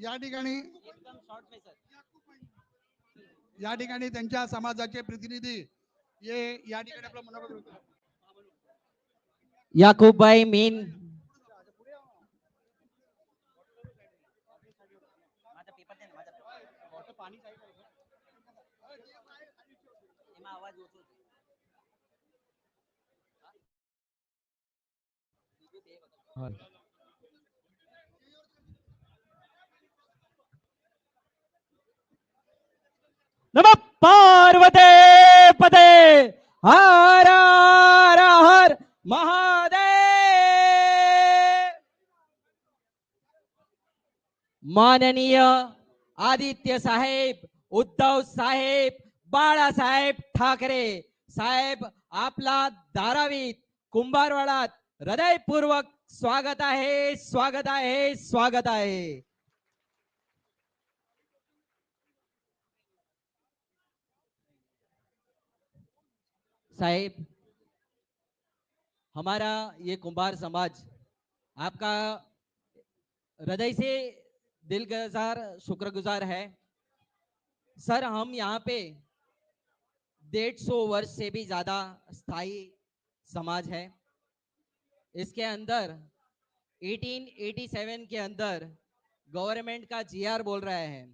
या ठिकाणी एकदम शॉर्ट में सर या ठिकाणी त्यांच्या समाजाचे प्रतिनिधी ये या ठिकाणी आपलं मनोगत व्यक्त करतात. याकूब भाई मीन आवाज हर हर हर महादेव। माननीय आदित्य साहेब उद्धव साहेब बाळासाहेब ठाकरे साहेब आपला धारावीत कुंभारवाडात हृदयपूर्वक स्वागत आहे स्वागत आहे स्वागत आहे. साहेब, हमारा ये कुंभार समाज आपका हृदय से दिल गुजार शुक्रगुजार है। सर, हम यहाँ पे डेढ़ सौ वर्ष से भी ज़्यादा स्थायी समाज है। इसके अंदर 1887 के अंदर गवर्नमेंट का जीआर बोल रहा है।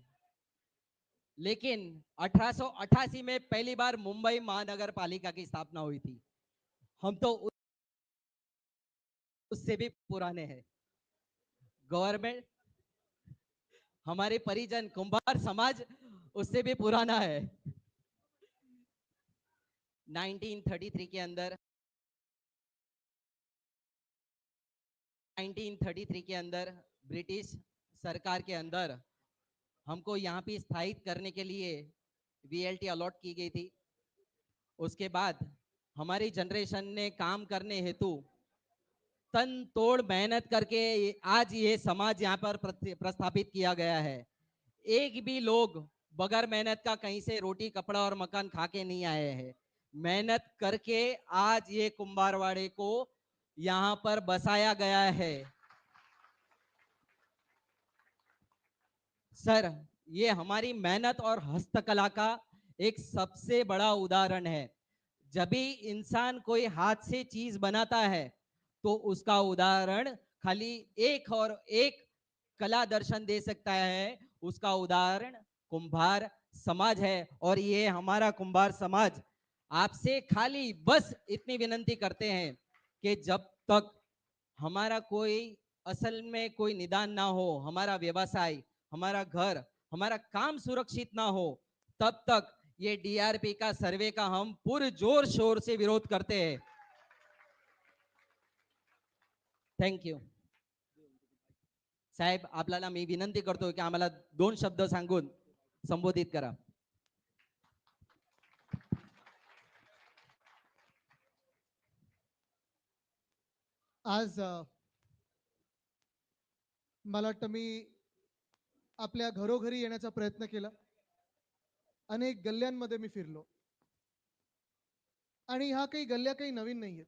लेकिन 1888 में पहली बार मुंबई महानगर पालिका की स्थापना हुई थी। हम तो उससे भी पुराने हैं। गवर्नमेंट, हमारे परिजन, कुंभार समाज उससे भी पुराना है। 1933 के अंदर 1933 के अंदर ब्रिटिश सरकार के अंदर हमको यहाँ पे स्थायित करने के लिए वीएलटी अलॉट की गई थी। उसके बाद हमारी जनरेशन ने काम करने हेतु तन तोड़ मेहनत करके आज ये समाज यहाँ पर प्रस्थापित किया गया है। एक भी लोग बगैर मेहनत का कहीं से रोटी, कपड़ा और मकान खा के नहीं आए हैं। मेहनत करके आज ये कुंभारवाड़े को यहाँ पर बसाया गया है। सर, ये हमारी मेहनत और हस्तकला का एक सबसे बड़ा उदाहरण है। जब भी इंसान कोई हाथ से चीज़ बनाता है तो उसका उदाहरण खाली एक और एक कला दर्शन दे सकता है। उसका उदाहरण कुंभार समाज है और ये हमारा कुंभार समाज। आपसे खाली बस इतनी विनंती करते हैं कि जब तक हमारा कोई असल में कोई निदान ना हो, हमारा व्यवसाय हमारा घर, हमारा काम सुरक्षित ना हो, तब तक ये डीआरपी का सर्वे का हम पूरे ज़ोर शोर से विरोध करते हैं। थँक्यू साहेब, आपल्याला मी विनंती करतो आम्हाला दोन शब्द सांगून संबोधित करा. आज मला मी आपल्या घरोघरी येण्याचा प्रयत्न केला. अनेक गल्ल्यांमध्ये मी फिरलो. आणि ह्या काही गल्ल्या काही नवीन नाही आहेत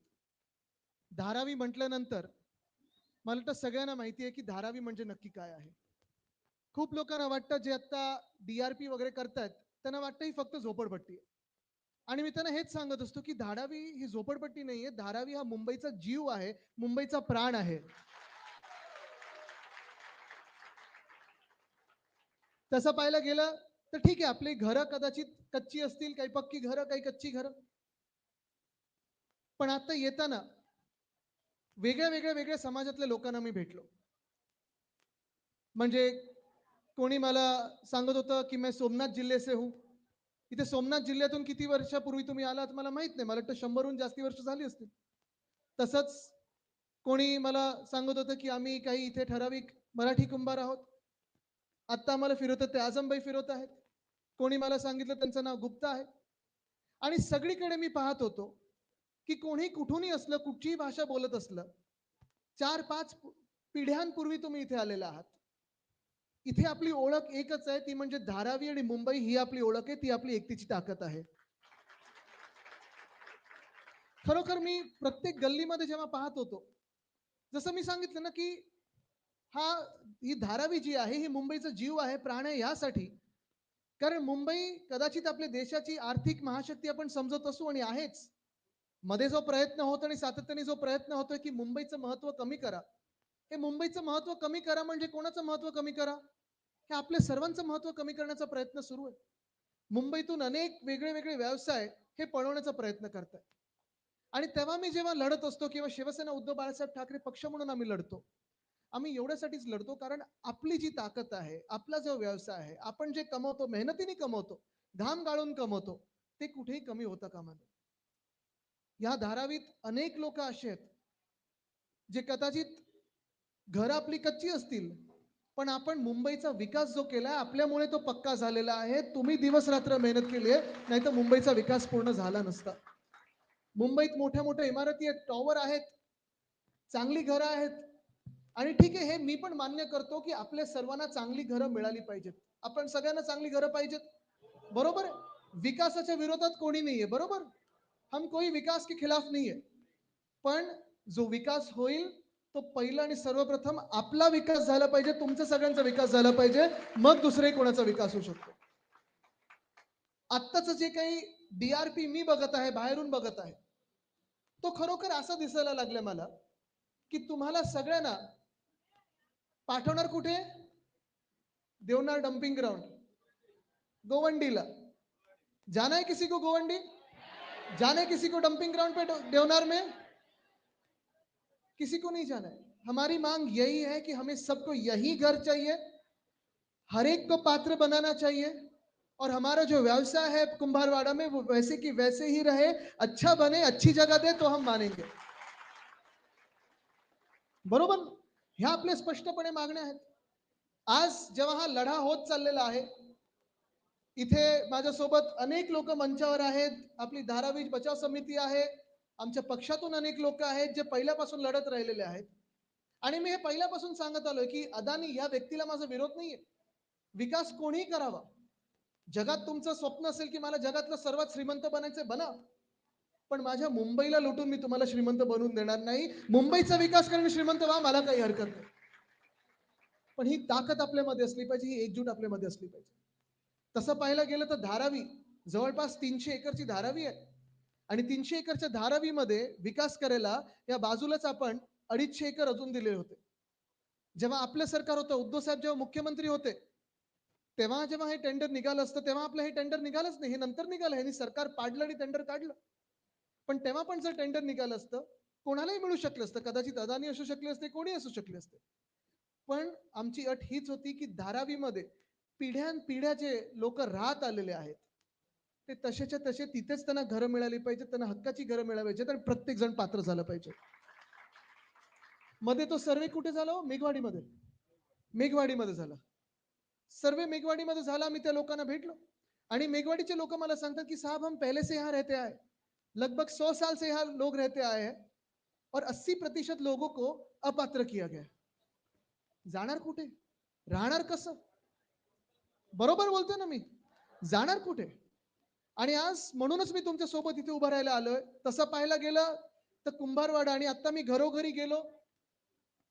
धारावी म्हटल्यानंतर मला वाटतं सगळ्यांना माहिती आहे की धारावी म्हणजे नक्की काय आहे. खूप लोकांना वाटतं जे आता डीआरपी वगैरे करतायत त्यांना वाटतं ही फक्त झोपडपट्टी आहे. आणि मी त्यांना हेच सांगत असतो की धारावी ही झोपडपट्टी नाहीये. धारावी हा मुंबईचा जीव आहे मुंबईचा प्राण आहे. तसं पाहायला गेलं तर ठीक आहे आपली घरं कदाचित कच्ची असतील काही पक्की घरं काही कच्ची घरं. पण आता येताना वेगळ्या वेगळ्या वेगळ्या समाजातल्या लोकांना मी भेटलो. म्हणजे कोणी मला सांगत होतं की मैं सोमनाथ जिल्हे से हूँ. इथे सोमनाथ जिल्ह्यातून किती वर्षापूर्वी तुम्ही आलात मला माहीत नाही. मला वाटतं शंभरहून जास्ती वर्ष झाली असतील. तसंच कोणी मला सांगत होतं की आम्ही काही इथे ठराविक मराठी कुंभार आहोत. आत्ता आम्हाला फिरवतात ते आजमबाई फिरवत आहेत. कोणी मला सांगितलं त्यांचं नाव गुप्ता आहे. आणि सगळीकडे मी पाहत होतो की कोणी कुठूनही असलं कुठचीही भाषा बोलत असलं चार पाच पिढ्यांपूर्वी तुम्ही इथे आलेला आहात. इथे आपली ओळख एकच आहे ती म्हणजे धारावी आणि मुंबई ही आपली ओळख आहे ती आपली एकतीची ताकद आहे. खरोखर मी प्रत्येक गल्लीमध्ये जेव्हा पाहत होतो जसं मी सांगितलं ना की हा ही धारावी जी आहे ही मुंबईचा जीव आहे प्राण आहे यासाठी. कारण मुंबई कदाचित आपल्या देशाची आर्थिक महाशक्ती आपण समजत असू आणि आहेच. मध्ये जो प्रयत्न होतो आणि सातत्याने जो प्रयत्न होतोय की मुंबईचं महत्त्व कमी करा. हे मुंबईचं महत्त्व कमी करा म्हणजे कोणाचं महत्त्व कमी करा? हे आपल्या सर्वांचं महत्त्व कमी करण्याचा प्रयत्न सुरू आहे. मुंबईतून अनेक वेगळे वेगळे व्यवसाय हे पळवण्याचा प्रयत्न करतात आणि तेव्हा मी जेव्हा लढत असतो किंवा शिवसेना उद्धव बाळासाहेब ठाकरे पक्ष म्हणून आम्ही लढतो आम्ही एवढ्यासाठीच लढतो कारण आपली जी ताकद आहे आपला जो व्यवसाय आहे आपण जे कमवतो मेहनतीने कमवतो घाम गाळून कमवतो ते कुठेही कमी होतं कामा नये. या धारावीत अनेक लोक असे आहेत जे कदाचित घर आपली कच्ची असतील पण आपण मुंबईचा विकास जो केलाय आपल्यामुळे तो पक्का झालेला आहे. तुम्ही दिवस रात्र मेहनत केली आहे नाही तर मुंबईचा विकास पूर्ण झाला नसता. मुंबईत मोठ्या मोठ्या इमारती आहेत टॉवर आहेत चांगली घरं आहेत आणि ठीक आहे हे मी पण मान्य करतो की आपल्या सर्वांना चांगली घरं मिळाली पाहिजेत. आपण सगळ्यांना चांगली घरं पाहिजेत. बरोबर विकासाच्या विरोधात कोणी नाहीये बरोबर? हम कोई विकास के खिलाफ नाहीये. पण जो विकास होईल तो पहिला आणि सर्वप्रथम आपला विकास झाला पाहिजे तुमचा सगळ्यांचा विकास झाला पाहिजे मग दुसरे कोणाचा विकास होऊ शकतो. आत्ताच जे काही डीआरपी मी बघत आहे बाहेरून बघत आहे तो खरोखर असा दिसायला लागला मला की तुम्हाला सगळ्यांना पाठवणार कुठे? देवनार डंपिंग ग्राउंड गोवंडीला. जाना है किसी को गोवंडी? जाना है किसी को डंपिंग ग्राउंड पे देवनार में? किसी को नहीं जाना है। हमारी मांग यही है कि हमें सबको यही घर चाहिए, हर एक को पात्र बनाना चाहिए, और हमारा जो व्यवसाय है कुंभारवाड़ा में, वो वैसे की वैसे ही रहे अच्छा बने, अच्छी जगह दे तो हम मानेंगे। बरोबर? ह्या आपल्या स्पष्टपणे मागण्या आहेत. आज जेव्हा हा लढा होत चाललेला आहे इथे माझ्यासोबत अनेक लोक मंचावर आहेत. आपली धारावी बचाव समिती आहे. आमच्या पक्षातून अनेक लोक आहेत जे पहिल्यापासून लढत राहिलेले आहेत. आणि मी हे पहिल्यापासून सांगत आलोय की अदानी या व्यक्तीला माझा विरोध नाहीये. विकास कोणीही करावा. जगात तुमचं स्वप्न असेल की मला जगातलं सर्वात श्रीमंत बनायचं बना. पण माझ्या मुंबईला लुटून मी तुम्हाला श्रीमंत बनवून देणार नाही. मुंबईचा विकास करणं श्रीमंत व्हा मला काही हरकत नाही. पण ही ताकद आपल्यामध्ये असली पाहिजे ही एकजूट आपल्यामध्ये असली पाहिजे. तसं पाहायला गेलं तर धारावी जवळपास तीनशे एकरची धारावी आहे. आणि तीनशे एकरच्या धारावीमध्ये विकास करायला या बाजूलाच आपण अडीचशे एकर अजून दिले होते. जेव्हा आपलं सरकार होतं उद्धव साहेब जेव्हा मुख्यमंत्री होते तेव्हा जेव्हा हे टेंडर निघालं असतं तेव्हा आपलं हे टेंडर निघालंच नाही. हे नंतर निघालं हे सरकार पाडलं आणि टेंडर काढलं. पण तेव्हा पण जर टेंडर निघालं असतं कोणालाही मिळू शकलं असतं. कदाचित अदानी असू शकले असते कोणी असू शकले असते. पण आमची अट हीच होती की धारावीमध्ये पिढ्यान पिढ्या जे लोक राहत आलेले आहेत ते तसेच्या तसे तिथेच त्यांना घरं मिळाली पाहिजे त्यांना हक्काची घरं मिळाली पाहिजे आणि प्रत्येक जण पात्र झालं पाहिजे. मध्ये तो सर्वे कुठे झाला हो? मेघवाडीमध्ये. मेघवाडीमध्ये झाला. सर्वे मेघवाडीमध्ये झाला मी त्या लोकांना भेटलो. आणि मेघवाडीचे लोक मला सांगतात की साहेब हम पहले से यहाँ रहते आहे लगभग सौ साल से यहाँ लोग रहते आए हैं और 80 प्रतिशत लोगों को अपात्र किया गया जाणार कुठे? राहणार कसं? बरोबर बोलतोय ना मी? जाणार कुठे? आणि आज म्हणूनच मी तुमच्यासोबत इथे उभं राहायला आलोय. तसं पाहायला गेलं तर कुंभारवाडा आणि आता मी घरोघरी गेलो.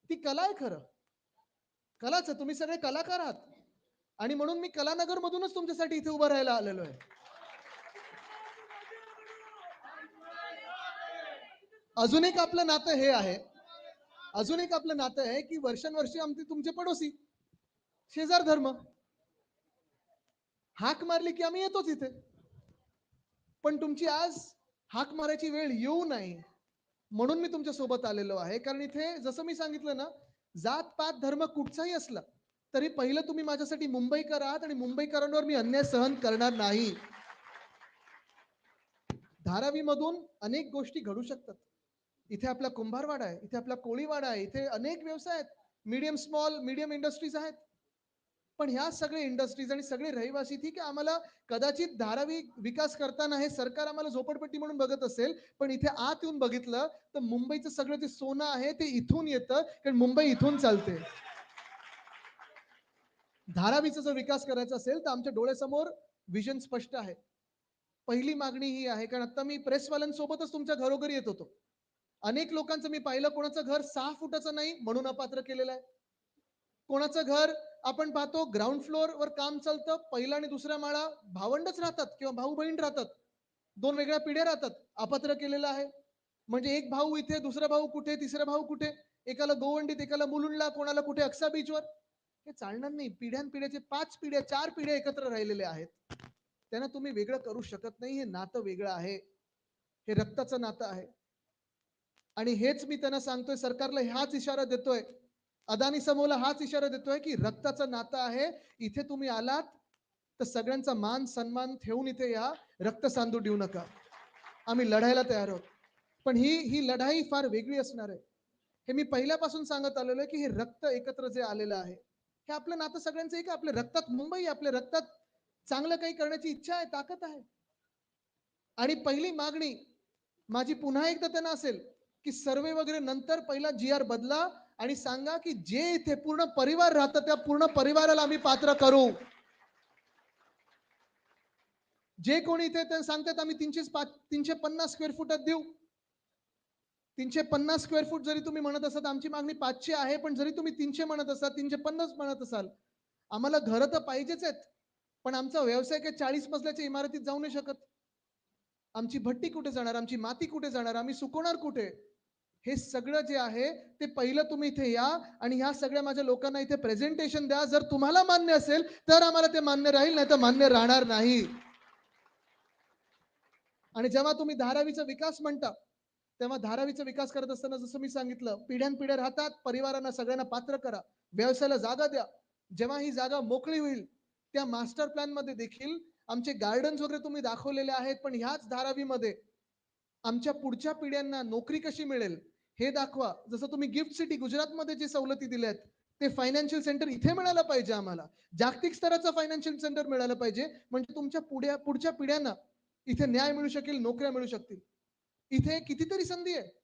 ती कला आहे खरं. कलाच तुम्ही सगळे कलाकार आहात. आणि म्हणून मी कलानगर मधूनच तुमच्यासाठी इथे उभं राहायला आलेलो आहे. अजून एक आपलं नातं हे आहे. अजून एक आपलं नातं आहे की वर्षानुवर्षी आमचे तुमचे पडोसी. शेजार धर्म. हाक मारली की आम्ही येतोच इथे. पण तुमची आज हाक मारायची वेळ येऊ नाही. म्हणून मी तुमच्यासोबत आलेलो आहे. कारण इथे जसं मी सांगितलं ना जात पात धर्म कुठचाही असला तरी पहिलं तुम्ही माझ्यासाठी मुंबईकर आहात आणि मुंबईकरांवर मी अन्याय सहन करणार नाही. धारावी मधून अनेक गोष्टी घडू शकतात. इथे आपला कुंभारवाडा आहे इथे आपला कोळीवाडा आहे इथे अनेक व्यवसाय आहेत. मीडियम स्मॉल मीडियम इंडस्ट्रीज आहेत. पण ह्या सगळे इंडस्ट्रीज आणि सगळे रहिवासी ठीक आहे आम्हाला कदाचित धारावी विकास करताना हे सरकार आम्हाला झोपडपट्टी म्हणून बघत असेल पण इथे आत येऊन बघितलं तर मुंबईचं सगळं जे सोनं आहे ते इथून येतं कारण मुंबई इथून चालते. धारावीचा जर विकास करायचा असेल तर आमच्या डोळ्यासमोर विजन स्पष्ट आहे. पहिली मागणी ही आहे कारण आता मी प्रेसवाल्यांसोबतच तुमच्या घरोघरी येत होतो. अनेक लोकांचं मी पाहिलं कोणाचं घर सहा फुटाचं नाही म्हणून अपात्र केलेलं आहे. कोणाचं घर आपण पाहतो ग्राउंड फ्लोअर वर काम चालतं पहिला आणि दुसरा माळा भावंडच राहतात किंवा भाऊ बहीण राहतात. दोन वेगळ्या पिढ्या राहतात अपात्र केलेलं आहे. म्हणजे एक भाऊ इथे दुसरा भाऊ कुठे तिसरा भाऊ कुठे एकाला गोवंडीत एकाला मुलुंडला कोणाला कुठे अक्सा बीचवर हे चालणार नाही. पिढ्यानपिढ्याचे पाच पिढ्या चार पिढ्या एकत्र राहिलेले आहेत. त्यांना तुम्ही वेगळं करू शकत नाही हे नातं वेगळं आहे. हे रक्ताचं नातं आहे. आणि हेच मी त्यांना सांगतोय सरकारला हाच इशारा देतोय. अदानी समूहला हाच इशारा देतोय की रक्ताचं नातं आहे इथे तुम्ही आलात तर सगळ्यांचा मान सन्मान ठेवून इथे या रक्त सांदू देऊ नका. आम्ही लढायला तयार आहोत. पण ही ही लढाई फार वेगळी असणार आहे. हे मी पहिल्यापासून सांगत आलेलो आहे की हे रक्त एकत्र जे आलेलं आहे हे आपलं नातं सगळ्यांचं एक आहे. आपल्या रक्तात मुंबई आपल्या रक्तात चांगलं काही करण्याची इच्छा आहे ताकद आहे. आणि पहिली मागणी माझी पुन्हा एकदा त्यांना असेल की सर्वे वगैरे नंतर पहिला जी आर बदला आणि सांगा की जे इथे पूर्ण परिवार राहतं त्या पूर्ण परिवाराला आम्ही पात्र करू. जे कोणी इथे ते सांगतात आम्ही तीनशे तीनशे पन्नास स्क्वेअर फुटात देऊ. तीनशे पन्नास स्क्वेअर फूट जरी तुम्ही म्हणत असाल आमची मागणी पाचशे आहे पण जरी तुम्ही तीनशे म्हणत असाल तीनशे पन्नास म्हणत असाल आम्हाला घरं तर पाहिजेच आहेत पण आमचा व्यवसाय काय चाळीस मजल्याच्या इमारतीत जाऊ नाही शकत. आमची भट्टी कुठे जाणार? आमची माती कुठे जाणार? आम्ही सुकवणार कुठे? हे सगळं जे आहे ते पहिलं तुम्ही इथे या आणि ह्या सगळ्या माझ्या लोकांना इथे प्रेझेंटेशन द्या. जर तुम्हाला मान्य असेल तर आम्हाला ते मान्य राहील नाही तर मान्य राहणार नाही. आणि जेव्हा तुम्ही धारावीचा विकास म्हणता तेव्हा धारावीचा विकास करत असताना जसं मी सांगितलं पिढ्यानपिढ्या राहतात परिवारांना सगळ्यांना पात्र करा. व्यवसायाला जागा द्या. जेव्हा ही जागा मोकळी होईल त्या मास्टर प्लॅनमध्ये देखील आमचे गार्डन्स वगैरे तुम्ही दाखवलेले आहेत पण ह्याच धारावीमध्ये आमच्या पुढच्या पिढ्यांना नोकरी कशी मिळेल हे दाखवा. जसं तुम्ही गिफ्ट सिटी गुजरातमध्ये जे सवलती दिल्या आहेत ते फायनान्शियल सेंटर इथे मिळालं पाहिजे आम्हाला. जागतिक स्तराचं फायनान्शियल सेंटर मिळालं पाहिजे. म्हणजे तुमच्या पुढ्या पुढच्या पिढ्यांना इथे न्याय मिळू शकेल नोकऱ्या मिळू शकतील. इथे कितीतरी संधी आहे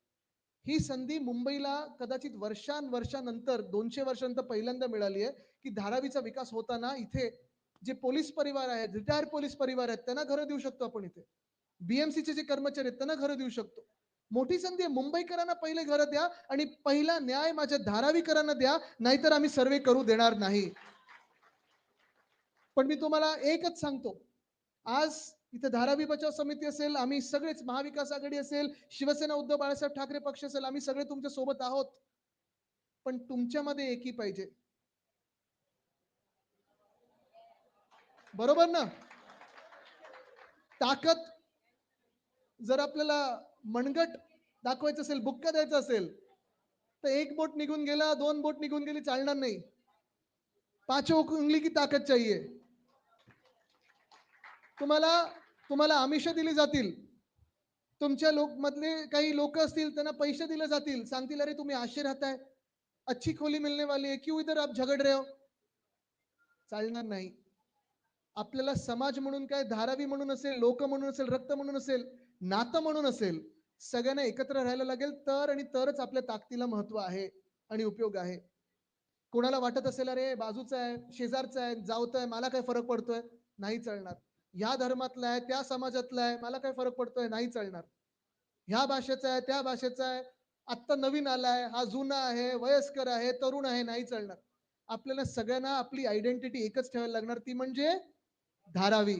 ही संधी मुंबईला कदाचित वर्षांवर्षानंतर दोनशे वर्षानंतर पहिल्यांदा मिळाली आहे की धारावीचा विकास होताना इथे जे पोलीस परिवार आहेत रिटायर पोलीस परिवार आहेत त्यांना घरं देऊ शकतो आपण इथे. बीएमसीचे जे कर्मचारी आहेत त्यांना घरं देऊ शकतो. मोठी संधी आहे. मुंबईकरांना पहिले घरं द्या आणि पहिला न्याय माझ्या धारावीकरांना द्या नाहीतर आम्ही सर्वे करू देणार नाही. पण मी तुम्हाला एकच सांगतो. आज इथे धारावी बचाव समिती असेल आम्ही सगळेच महाविकास आघाडी असेल शिवसेना उद्धव बाळासाहेब ठाकरे पक्ष असेल आम्ही सगळे तुमच्यासोबत आहोत. पण तुमच्यामध्ये एकी पाहिजे. बरोबर ना? ताकद जर आपल्याला मनगट दाखवायचं असेल बुक्का द्यायचं असेल तर एक बोट निघून गेला दोन बोट निघून गेली चालणार नाही. पाचो उंगली की ताकद चाहिए. तुम्हाला तुम्हाला आमिष दिली जातील. तुमच्या लोक मधले काही लोक असतील त्यांना पैसे दिले जातील. सांगतील अरे तुम्ही आशे राहताय. अच्छी खोली मिळणे वाली है. क्यों इधर आप झगड रहे हो? चालणार नाही. आपल्याला समाज म्हणून काय धारावी म्हणून असेल लोक म्हणून असेल रक्त म्हणून असेल नातं म्हणून असेल सगळ्यांना एकत्र राहायला लागेल तर आणि तरच आपल्या ताकदीला महत्त्व आहे आणि उपयोग आहे. कोणाला वाटत असेल अरे बाजूचा आहे शेजारचा आहे जावत आहे मला काय फरक पडतोय? नाही चालणार. ह्या धर्मातला आहे त्या समाजातला आहे मला काय फरक पडतोय? नाही चालणार. ह्या भाषेचा आहे त्या भाषेचा आहे आत्ता नवीन आलाय हा जुना आहे वयस्कर आहे तरुण आहे नाही चालणार. आपल्याला सगळ्यांना आपली आयडेंटिटी एकच ठेवायला लागणार ती म्हणजे धारावी.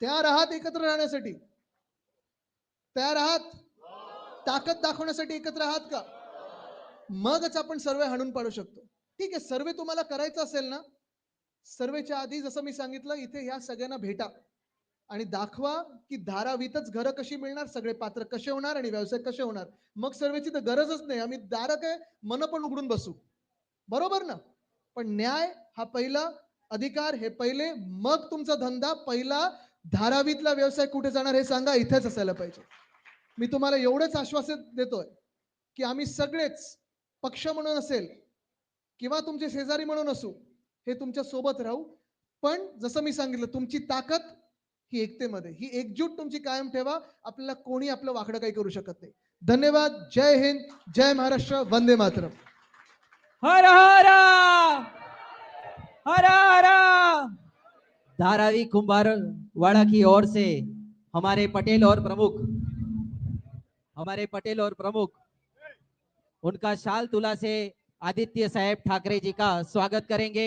त्या राहत एकत्र राहण्यासाठी. तयार आहात? ताकद दाखवण्यासाठी एकत्र आहात का? मगच आपण सर्वे हाणून पाडू शकतो. ठीक आहे सर्वे तुम्हाला करायचा असेल ना सर्वेच्या आधी जसं मी सांगितलं इथे ह्या सगळ्यांना भेटा आणि दाखवा की धारावीतच घरं कशी मिळणार सगळे पात्र कसे होणार आणि व्यवसाय कसे होणार. मग सर्वेची तर गरजच नाही आम्ही दारा काय मन पण उघडून बसू. बरोबर ना? पण न्याय हा पहिला अधिकार हे पहिले मग तुमचा धंदा पहिला धारावीतला व्यवसाय कुठे जाणार हे सांगा इथेच असायला पाहिजे. मी तुम्हाला एवढंच आश्वासन देतोय की आम्ही सगळेच पक्ष म्हणून असेल किंवा तुमचे शेजारी म्हणून असू हे तुमच्यासोबत राहू. पण जसं मी सांगितलं तुमची ताकद ही एकतेमध्ये ही एकजूट तुमची कायम ठेवा. आपल्याला कोणी आपलं वाकडं काही करू शकत नाही. धन्यवाद. जय हिंद. जय महाराष्ट्र. वंदे मातरम. हर हर! हर हर! धारावी कुंभारवाड़ा की ओर से हमारे पटेल और प्रमुख हमारे पटेल और प्रमुख उनका शाल तुला से आदित्य साहेब ठाकरे जी का स्वागत करेंगे।